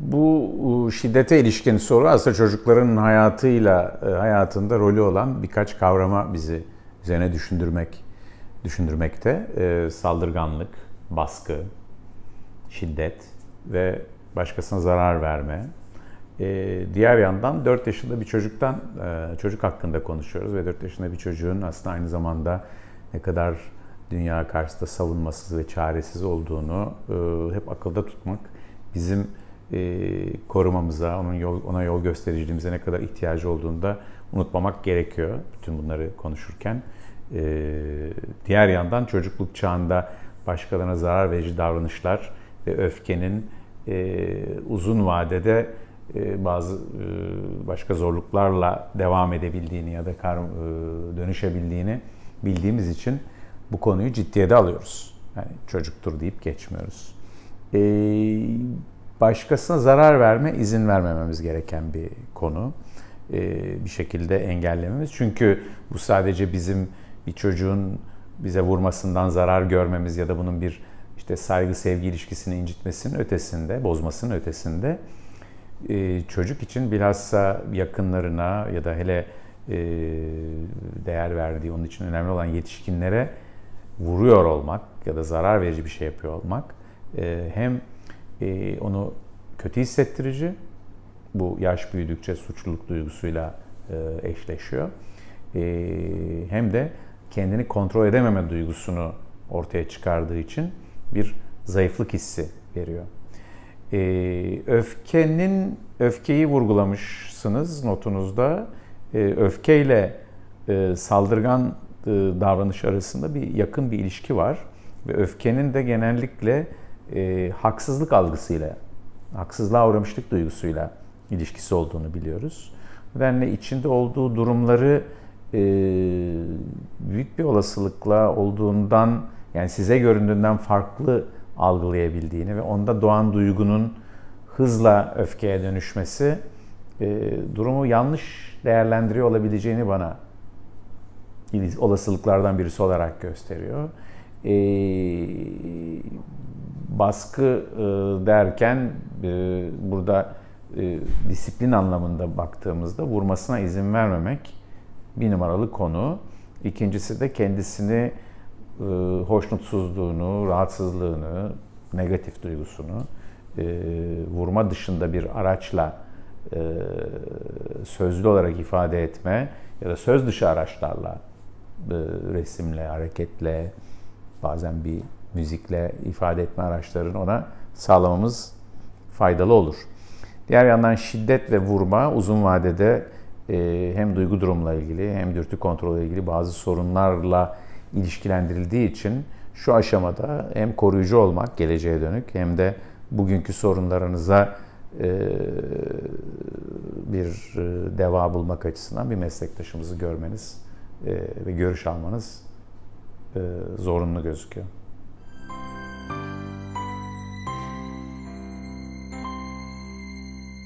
Bu şiddete ilişkin soru aslında çocukların hayatıyla e, hayatında rolü olan birkaç kavrama bizi üzerine düşündürmek düşündürmekte. E, saldırganlık, baskı, şiddet ve başkasına zarar verme. E, diğer yandan 4 yaşında bir çocuktan çocuk hakkında konuşuyoruz ve 4 yaşında bir çocuğun aslında aynı zamanda ne kadar dünya karşısında savunmasız ve çaresiz olduğunu hep akılda tutmak bizim e, korumamıza, onun yol, ona yol göstericiliğimize ne kadar ihtiyacı olduğunu da unutmamak gerekiyor bütün bunları konuşurken. E, diğer yandan çocukluk çağında başkalarına zarar verici davranışlar ve öfkenin e, uzun vadede e, bazı e, başka zorluklarla devam edebildiğini ya da kar, e, dönüşebildiğini bildiğimiz için bu konuyu ciddiye de alıyoruz. Yani çocuktur deyip geçmiyoruz. E, başkasına zarar verme, izin vermememiz gereken bir konu. Ee, bir şekilde engellememiz. Çünkü bu sadece bizim bir çocuğun bize vurmasından zarar görmemiz ya da bunun bir işte saygı sevgi ilişkisini incitmesinin ötesinde, bozmasının ötesinde e, çocuk için bilhassa yakınlarına ya da hele e, değer verdiği, onun için önemli olan yetişkinlere vuruyor olmak ya da zarar verici bir şey yapıyor olmak e, hem e, onu kötü hissettirici. Bu yaş büyüdükçe suçluluk duygusuyla e, eşleşiyor. E, hem de kendini kontrol edememe duygusunu ortaya çıkardığı için bir zayıflık hissi veriyor. E, öfkenin öfkeyi vurgulamışsınız notunuzda. E, öfkeyle e, saldırgan e, davranış arasında bir yakın bir ilişki var ve öfkenin de genellikle e, haksızlık algısıyla, haksızlığa uğramışlık duygusuyla ilişkisi olduğunu biliyoruz. Nedenle içinde olduğu durumları e, büyük bir olasılıkla olduğundan, yani size göründüğünden farklı algılayabildiğini ve onda doğan duygunun hızla öfkeye dönüşmesi e, durumu yanlış değerlendiriyor olabileceğini bana olasılıklardan birisi olarak gösteriyor. E, baskı e, derken e, burada e, disiplin anlamında baktığımızda vurmasına izin vermemek bir numaralı konu. İkincisi de kendisini hoşnutsuzluğunu, rahatsızlığını, negatif duygusunu vurma dışında bir araçla sözlü olarak ifade etme ya da söz dışı araçlarla resimle, hareketle, bazen bir müzikle ifade etme araçlarını ona sağlamamız faydalı olur. Diğer yandan şiddet ve vurma uzun vadede e, hem duygu durumla ilgili hem dürtü kontrolü ilgili bazı sorunlarla ilişkilendirildiği için şu aşamada hem koruyucu olmak geleceğe dönük hem de bugünkü sorunlarınıza e, bir e, deva bulmak açısından bir meslektaşımızı görmeniz ve görüş almanız zorunlu gözüküyor.